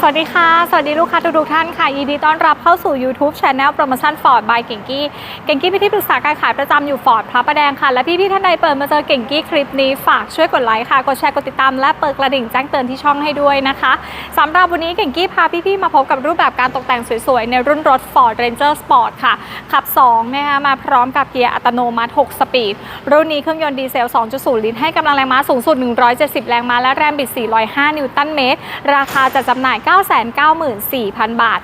สวัสดีค่ะ สวัสดีลูกค้าทุกๆท่านค่ะ ยินดีต้อนรับเข้าสู่ YouTube Channel โปรโมชั่น Ford by เก่งกี้ เก่งกี้เป็นที่ปรึกษาการขายประจำอยู่ Ford พระประแดงค่ะ และพี่ๆท่านใดเปิดมาเจอเก่งกี้คลิปนี้ฝากช่วยกดไลค์ค่ะ กดแชร์ กดติดตาม และเปิดกระดิ่งแจ้งเตือนที่ช่องให้ด้วยนะคะสำหรับวันนี้เก่งกี้พาพี่ๆมาพบกับรูปแบบการตกแต่งสวยๆ ในรุ่นรถ Ford Ranger Sport ค่ะ ขับ2นะคะมาพร้อมกับเกียร์อัตโนมัติ 6 สปีด รุ่นนี้เครื่องยนต์ดีเซล 2.0 ลิตร ให้กำลังแรงม้าสูงสุด 170 แรงม้า และแรงบิด 405 นิวตันเมตร ราคาจะจำหน่าย994,000 บาท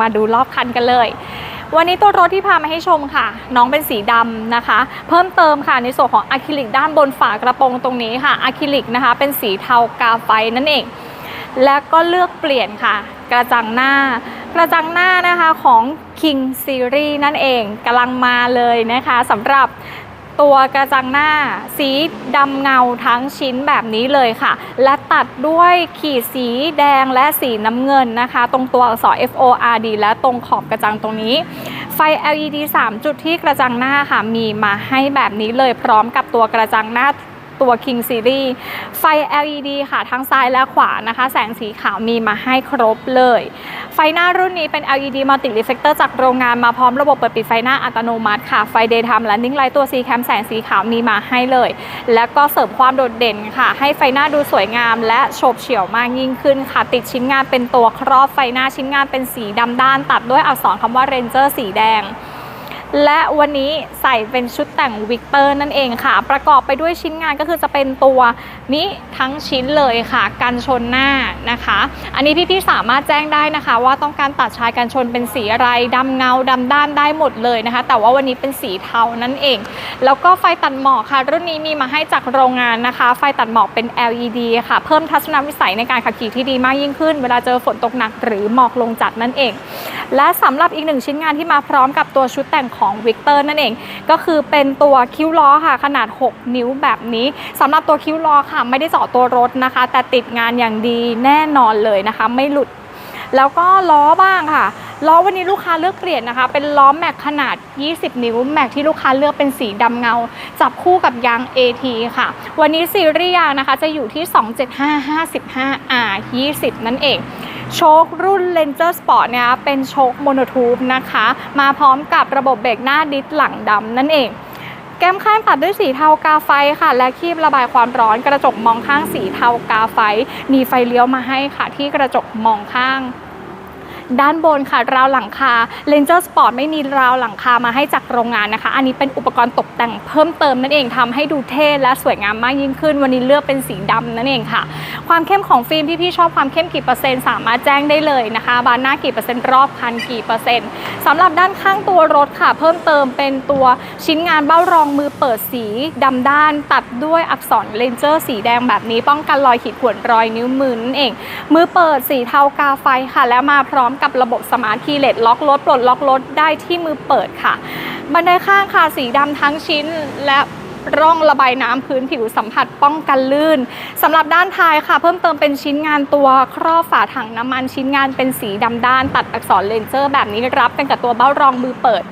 มาดูรอบคันกันเลย วันนี้ตัวรถที่พามาให้ชมค่ะ น้องเป็นสีดำนะคะ เพิ่มเติมค่ะในส่วนของอะคริลิกด้านบนฝากระโปรงตรงนี้ค่ะอะคริลิกนะคะ เป็นสีเทากาไฟนั่นเอง และก็เลือกเปลี่ยนค่ะ กระจังหน้ากระจังหน้านะคะของ King Series นั่นเองกำลังมาเลยนะคะสำหรับ ตัวกระจังหน้า สีดำเงาทั้งชิ้นแบบนี้เลยค่ะ และตัดด้วยขีดสีแดงและสีน้ำเงินนะคะ ตรงตัวอักษร F O R D และตรงขอบกระจังตรงนี้ ไฟ LED 3 จุดที่กระจังหน้าค่ะ มีมาให้แบบนี้เลยพร้อมกับตัวกระจังหน้า ตัว King Series ไฟ LED ค่ะ ทั้งซ้ายและขวานะคะ แสงสีขาวมีมาให้ครบเลย ไฟหน้ารุ่นนี้เป็น LED Multi Reflector จากโรงงานมาพร้อมระบบเปิดปิดไฟหน้าอัตโนมัติค่ะ ไฟ Daytime และ Ning Light ตัว C Cam แสงสีขาวมีมาให้เลย แล้วก็เสริมความโดดเด่นค่ะ ให้ไฟหน้าดูสวยงาม และโฉบเฉี่ยวมากยิ่งขึ้นค่ะ ติดชิ้นงานเป็นตัวครอบไฟหน้าชิ้นงานเป็นสีดำด้าน ตัดด้วยอักษรคำว่า Ranger สีแดง และวันนี้ใส่เป็นชุดแต่งวิกเตอร์นั่นเองค่ะ ประกอบไปด้วยชิ้นงานก็คือจะเป็นตัวนี้ทั้งชิ้นเลยค่ะกันชนหน้านะคะ อันนี้พี่ๆสามารถแจ้งได้นะคะ ว่าต้องการตัดชายกันชนเป็นสีอะไรดำเงาดำด้านได้หมดเลยนะคะ แต่ว่าวันนี้เป็นสีเทานั่นเอง แล้วก็ไฟตัดหมอกค่ะ รุ่นนี้มีมาให้จากโรงงานนะคะ ไฟตัดหมอกเป็น LED ค่ะ เพิ่มทัศนวิสัยในการขับขี่ที่ดีมากยิ่งขึ้น เวลาเจอฝนตกหนักหรือหมอกลงจัดนั่นเอง และสำหรับอีกหนึ่งชิ้นงานที่มาพร้อมกับตัวชุดแต่งของวิกเตอร์นั่นเอง ก็คือเป็นตัวคิ้วล้อค่ะ ขนาด 6 นิ้วแบบนี้สำหรับตัวคิ้วล้อค่ะ ไม่ได้เจาะตัวรถนะคะ แต่ติดงานอย่างดีแน่นอนเลยนะคะ ไม่หลุด แล้วก็ล้อบ้างค่ะ ล้อวันนี้ลูกค้าเลือกเปลี่ยนนะคะ เป็นล้อแม็กขนาด 20 นิ้ว แม็กที่ลูกค้าเลือกเป็นสีดำเงา จับคู่กับยาง AT ค่ะ วันนี้ซีรีส์ยางนะคะจะอยู่ที่ 275-55R 20 นั่นเองโชครุ่น Ranger Sport เนี่ยเป็นโชคโมโนทูบนะคะ มาพร้อมกับระบบเบรกหน้าดิสหลังดำนั่นเอง แก้มข้างตัดด้วยสีเทากาไฟค่ะ และคีบระบายความร้อนกระจกมองข้างสีเทากาไฟ มีไฟเลี้ยวมาให้ค่ะที่กระจกมองข้าง ด้านบนค่ะราวหลังคา Ranger Sport ไม่มีราวหลังคามาให้จากโรงงานนะคะ อันนี้เป็นอุปกรณ์ตกแต่งเพิ่มเติมนั่นเองทำให้ดูเท่และสวยงามมากยิ่งขึ้น วันนี้เลือกเป็นสีดำนั่นเองค่ะ ความเข้มของฟิล์มพี่ๆชอบความเข้มกี่เปอร์เซ็นต์สามารถแจ้งได้เลยนะคะ บานหน้ากี่เปอร์เซ็นต์รอบคันกี่เปอร์เซ็นต์สำหรับด้านข้างตัวรถค่ะ เพิ่มเติมเป็นตัวชิ้นงานเบ้ารองมือเปิดสีดำด้านตัดด้วยอักษรเลนเจอร์สีแดงแบบนี้ป้องกันรอยขีดข่วนรอยนิ้วมือนั่นเองมือเปิดสีเทากาไฟค่ะ และมาพร้อมกับระบบสมาร์ทคีย์เลสล็อกรถปลดล็อกรถได้ที่มือเปิดค่ะ บันไดข้างค่ะสีดำทั้งชิ้นและร่องระบายน้ำพื้นผิวสัมผัสป้องกันลื่นสำหรับด้านท้ายค่ะ เพิ่มเติมเป็นชิ้นงานตัวครอบฝาถังน้ำมันชิ้นงานเป็นสีดำด้าน ตัดอักษรเลนเจอร์แบบนี้รับกันกับตัวเบ้ารองมือเปิด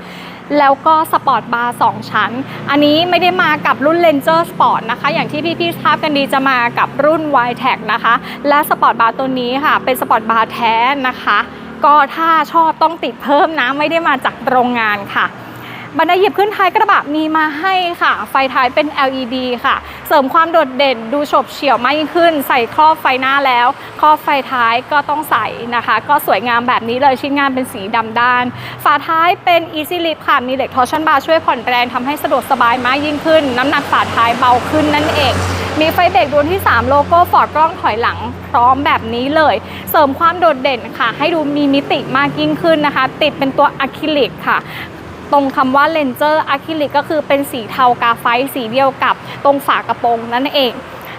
แล้วก็สปอร์ตบาร์2ชั้น อันนี้ไม่ได้มากับรุ่น Ranger Sport นะคะ อย่างที่พี่ๆทราบกันดีจะมากับรุ่น y t e c นะคะ และสปอร์ตบาร์ตัวนี้ค่ะ เป็นสปอร์ตบาร์แท้นะคะ ก็ถ้าชอบต้องติดเพิ่มนะไม่ได้มาจากโรงงานค่ะบันไดหยีบขึ้นท้ายกระบะมีมาให้ค่ะ ไฟท้ายเป็น LED ค่ะ เสริมความโดดเด่นดูโฉบเฉี่ยวมากยิ่งขึ้น ใส่ครอบไฟหน้าแล้ว ครอบไฟท้ายก็ต้องใส่นะคะ ก็สวยงามแบบนี้เลยชิ้นงานเป็นสีดำด้าน ฝาท้ายเป็น Easy Lift ค่ะ มีเหล็กทอร์ชันบาร์ช่วยผ่อนแรงทำให้สะดวกสบายมากยิ่งขึ้น น้ำหนักฝาท้ายเบาขึ้นนั่นเอง มีไฟเบรกดวงที่ 3 โลโก้ฟอร์ดกล้องถอยหลังพร้อมแบบนี้เลย เสริมความโดดเด่นค่ะ ให้ดูมีมิติมากยิ่งขึ้นนะคะ ติดเป็นตัวอะคริลิกค่ะตรงคำว่าเลนเจอร์อะคริลิกก็คือเป็นสีเทากาไฟสีเดียวกับตรงฝากระโปรงนั่นเอง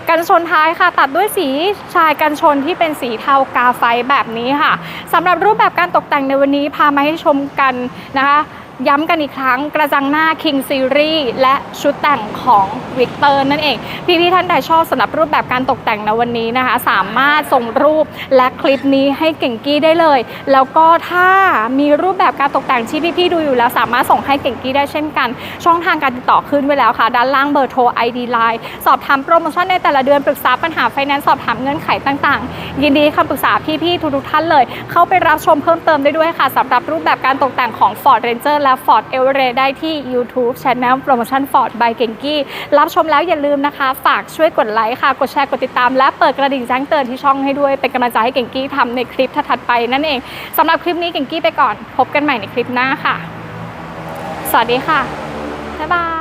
กันชนท้ายค่ะ ตัดด้วยสีชายกันชนที่เป็นสีเทากาไฟแบบนี้ค่ะสำหรับรูปแบบการตกแต่งในวันนี้พามาให้ชมกันนะคะ ย้ำกันอีกครั้งกระจังหน้า King Series และชุดแต่งของวิกเตอร์นั่นเอง พี่ๆท่านใดชอบสำหรับรูปแบบการตกแต่งในวันนี้นะคะ สามารถส่งรูปและคลิปนี้ให้เก่งกี้ได้เลย แล้วก็ถ้ามีรูปแบบการตกแต่งที่พี่ๆดูอยู่แล้ว สามารถส่งให้เก่งกี้ได้เช่นกัน ช่องทางการติดต่อขึ้นไว้แล้วค่ะ ด้านล่างเบอร์โทร ID Line สอบถามโปรโมชั่นในแต่ละเดือนปรึกษาปัญหาไฟแนนซ์สอบถามเงื่อนไขต่างๆ ยินดีคำปรึกษาพี่ๆทุกๆท่านเลย เข้าไปรับชมเพิ่มเติมได้ด้วยค่ะสำหรับรูปแบบการตกแต่งของ Ford Ranger และ Ford e v e r e s t ได้ที่ YouTube Channel Promotion Ford by เก่งกี้รับชมแล้วอย่าลืมนะคะ ฝากช่วยกดไลค์ค่ะ กดแชร์ กดติดตาม และเปิดกระดิ่งแจ้งเตือนที่ช่องให้ด้วย เป็นกำลังใจให้เก่งกี้ทำในคลิปถัดไปนั่นเองสำหรับคลิปนี้เก่งกี้ไปก่อน พบกันใหม่ในคลิปหน้าค่ะ สวัสดีค่ะ บ๊ายบาย